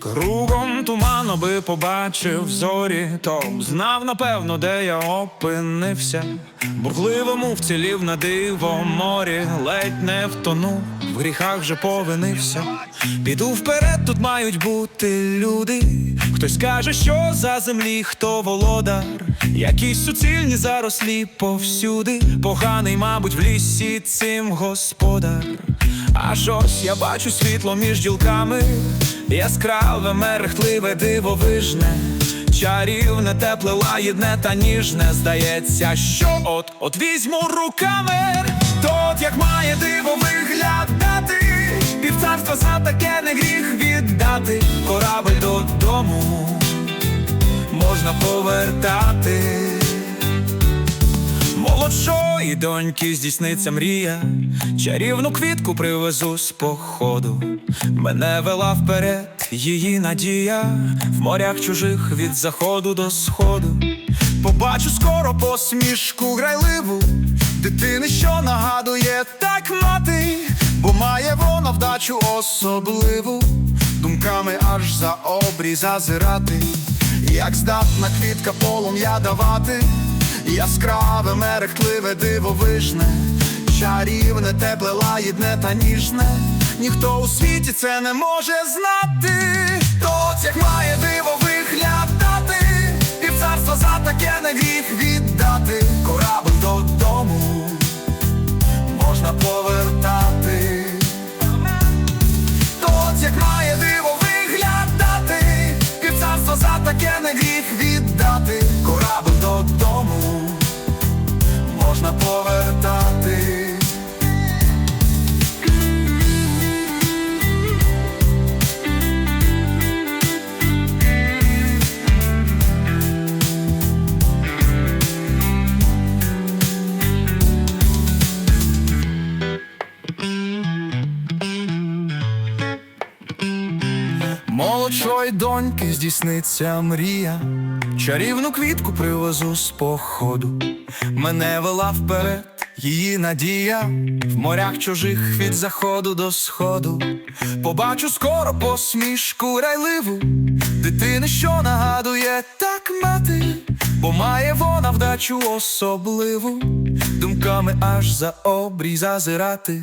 Кругом туман, аби побачив зорі, то знав, напевно, де я опинився. Бурхливому вцілів на диво морі, ледь не втонув, в гріхах вже повинився. Піду вперед, тут мають бути люди. Хтось каже, що за землі, хто володар, якісь суцільні зарослі повсюди. Поганий, мабуть, в лісі цим господар. Аж ось я бачу світло між ділками, яскраве, мерехтливе, дивовижне, чарівне, тепле, лагідне та ніжне. Здається, що от от візьму руками, то от як має диво виглядати, півцарства за таке не гріх віддати, корабель додому можна повертати. Молодшої доньки здійсниться мрія, чарівну квітку привезу з походу. Мене вела вперед її надія, в морях чужих від заходу до сходу. Побачу скоро посмішку грайливу, дитини, що нагадує так мати, бо має вона вдачу особливу, думками аж за обрій зазирати, як здатна квітка полум'я давати. Яскраве, мерехтливе, дивовижне, чарівне, тепле, лагідне та ніжне. Ніхто у світі це не може знати. То от як має диво виглядати, півцарства за таке не гріх віддати. Корабль додому можна повертати. То от як має диво виглядати, півцарства за таке не гріх віддати. Корабль додому можна повертати. Молодшої доньки здійсниться мрія, чарівну квітку привезу з походу. Мене вела вперед її надія, в морях чужих від заходу до сходу. Побачу скоро посмішку райливу, дитини, що нагадує так мати, бо має вона вдачу особливу, думками аж за обрій зазирати.